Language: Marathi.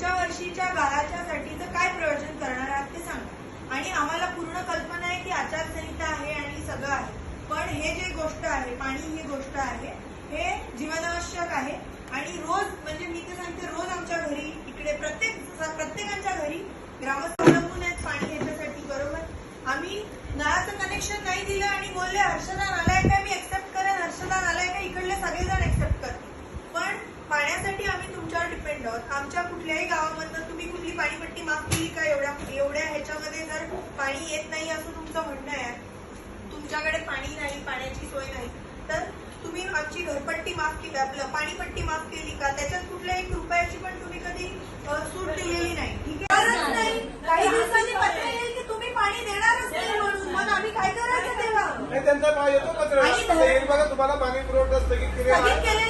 पुढच्या वर्षीच्या गाळाच्यासाठीचं काय प्रयोजन करणार आहात ते सांगा. आणि आम्हाला पूर्ण कल्पना आहे की आचारसंहिता आहे आणि सगळं आहे. पण हे जे गोष्ट आहे पाणी ही गोष्ट आहे हे जीवनावश्यक आहे. आणि रोज म्हणजे मी तर सांगते रोज आमच्या घरी इकडे प्रत्येक प्रत्येकाच्या घरी ग्रामस्थ अवलंबून आहेत पाणी याच्यासाठी बरोबर. आम्ही नळाचं कनेक्शन नाही दिलं आणि बोलले हर्षदान आलाय का मी एक्सेप्ट करेन. हर्षदान आलाय का इकडले सगळेजण एक्सेप्ट करतील पण पाण्यासाठी आम्ही आहोत आमच्या कुठल्याही गावामधनं तुम्ही कुठली पाणीपट्टी माफ केली का एवढ्या एवढ्या ह्याच्यामध्ये जर पाणी येत नाही असं तुमचं म्हणणं आहे तुमच्याकडे पाणी नाही पाण्याची सोय नाही तर तुम्ही आमची घरपट्टी माफ केली आपलं पाणीपट्टी माफ केली का? त्याच्यात कुठल्या एक रुपयाची पण तुम्ही कधी सूट दिलेली नाही. ठीक आहे? काही दिवसांनी पत्र येईल की तुम्ही पाणी देणारच नाही म्हणून. मग आम्ही काय करायचं तेव्हा? नाही त्यांचा येतो पत्र बघा तुम्हाला पाणी पुरवठा स्थगित केलेला